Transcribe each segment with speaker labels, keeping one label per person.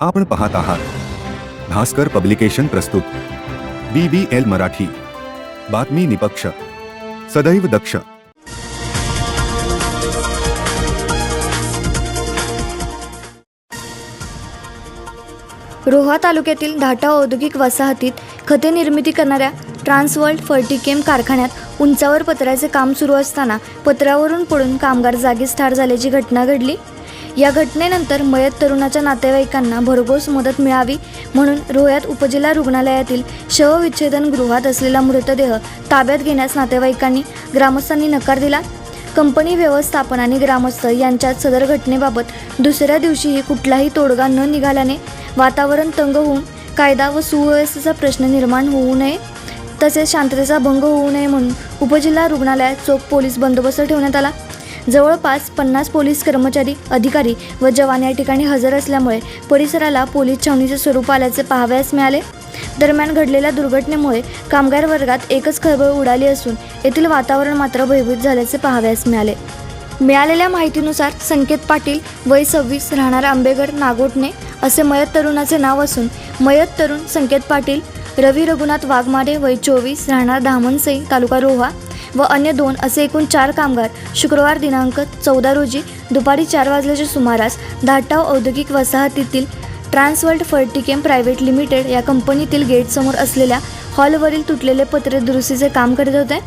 Speaker 1: आपण पाहत आहात. भास्कर पब्लिकेशन प्रस्तुत. B B L Marathi. बातमी निपक्ष. सदैव दक्ष.
Speaker 2: रोहा तालुक्यातील धाटा औद्योगिक वसाहतीत खते निर्मिती करणाऱ्या ट्रान्सवर्ल्ड फर्टिकेम कारखान्यात उंचावर पत्र्याचे काम सुरू असताना पत्र्यावरून पडून कामगार जागीच ठार झाल्याची घटना घडली. या घटनेनंतर मयत तरुणाच्या नातेवाईकांना भरघोस मदत मिळावी म्हणून रोह्यात उपजिल्हा रुग्णालयातील शवविच्छेदन गृहात असलेला मृतदेह ताब्यात घेण्यास नातेवाईकांनी ग्रामस्थांनी नकार दिला. कंपनी व्यवस्थापन आणि ग्रामस्थ यांच्यात सदर घटनेबाबत दुसऱ्या दिवशीही कुठलाही तोडगा न निघाल्याने वातावरण तंग होऊन कायदा व सुव्यवस्थेचा प्रश्न निर्माण होऊ नये तसेच शांततेचा भंग होऊ नये म्हणून उपजिल्हा रुग्णालयात चोख पोलीस बंदोबस्त ठेवण्यात आला. जवळपास पन्नास पोलीस कर्मचारी अधिकारी व जवान या ठिकाणी हजर असल्यामुळे परिसराला पोलीस छावणीचे स्वरूप आल्याचे पाहावयास मिळाले. दरम्यान घडलेल्या दुर्घटनेमुळे कामगार वर्गात एकच खळबळ उडाली असून येथील वातावरण मात्र भयभीत झाल्याचे पाहावयास मिळाले. मिळालेल्या माहितीनुसार संकेत पाटील वय सव्वीस राहणार आंबेगड नागोटणे असे मयत तरुणाचे नाव असून मयत तरुण संकेत पाटील रवी रघुनाथ वाघमारे वय चोवीस राहणार धामणसई तालुका रोहा व अन्य दोन असे एकूण चार कामगार शुक्रवार दिनांक चौदा रोजी दुपारी चार वाजल्याच्या सुमारास धाटाव औद्योगिक वसाहतीतील ट्रान्सवर्ल्ड फर्टिकेम प्रायव्हेट लिमिटेड या कंपनीतील गेटसमोर असलेल्या हॉलवरील तुटलेले पत्रे दुरुस्तीचे काम करीत होते.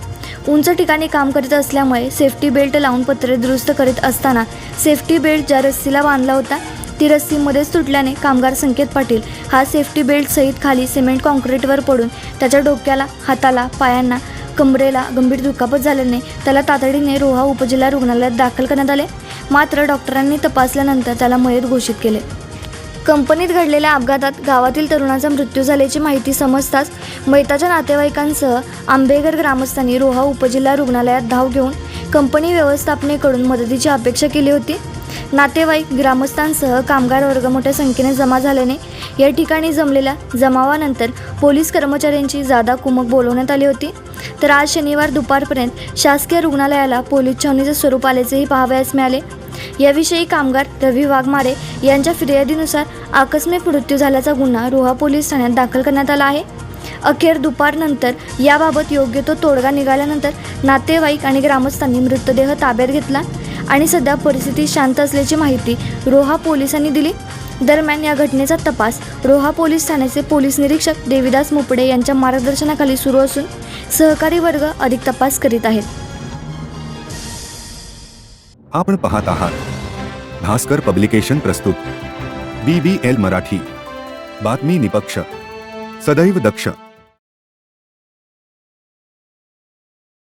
Speaker 2: उंच ठिकाणी काम करीत असल्यामुळे सेफ्टी बेल्ट लावून पत्रे दुरुस्त करीत असताना सेफ्टी बेल्ट ज्या रस्सीला बांधला होता ती रस्सीमध्येच तुटल्याने कामगार संकेत पाटील हा सेफ्टी बेल्ट सहित खाली सिमेंट कॉन्क्रीटवर पडून त्याच्या डोक्याला हाताला पायांना कमरेला गंभीर दुखापत झाल्याने त्याला तातडीने रोहा उपजिल्हा रुग्णालयात दाखल करण्यात आले. मात्र डॉक्टरांनी तपासल्यानंतर त्याला मयत घोषित केले. कंपनीत घडलेल्या अपघातात गावातील तरुणाचा मृत्यू झाल्याची माहिती समजताच मैताच्या नातेवाईकांसह आंबेघर ग्रामस्थांनी रोहा उपजिल्हा रुग्णालयात धाव घेऊन कंपनी व्यवस्थापनेकडून मदतीची अपेक्षा केली होती. नातेवाईक ग्रामस्थांसह कामगार वर्ग मोठ्या संख्येने जमा झाल्याने या ठिकाणी जमलेल्या जमावानंतर पोलीस कर्मचाऱ्यांची जादा कुमक बोलवण्यात आली होती. तर आज शनिवार दुपारपर्यंत शासकीय रुग्णालयाला पोलीस छावणीचे स्वरूप आल्याचेही पाहावयास मिळाले. याविषयी कामगार रवी वाघमारे यांच्या फिर्यादीनुसार आकस्मिक मृत्यू झाल्याचा गुन्हा रोहा पोलीस ठाण्यात दाखल करण्यात आला आहे. अखेर दुपारनंतर याबाबत योग्य तो तोडगा निघाल्यानंतर नातेवाईक आणि ग्रामस्थांनी मृतदेह ताब्यात घेतला. आणि सध्या परिस्थिती शांत असल्याची माहिती रोहा पोलिसांनी दिली. दरम्यान या घटनेचा तपास रोहा पोलीस ठाण्याचे पोलीस निरीक्षक देविदास मुपडे यांच्या मार्गदर्शनाखाली सुरू असून सहकारी वर्ग अधिक तपास करीत आहेत.
Speaker 1: आपण पाहत आहात. भास्कर पब्लिकेशन प्रस्तुत. B B L Marathi. बातमी निपक्ष. सदैव दक्ष.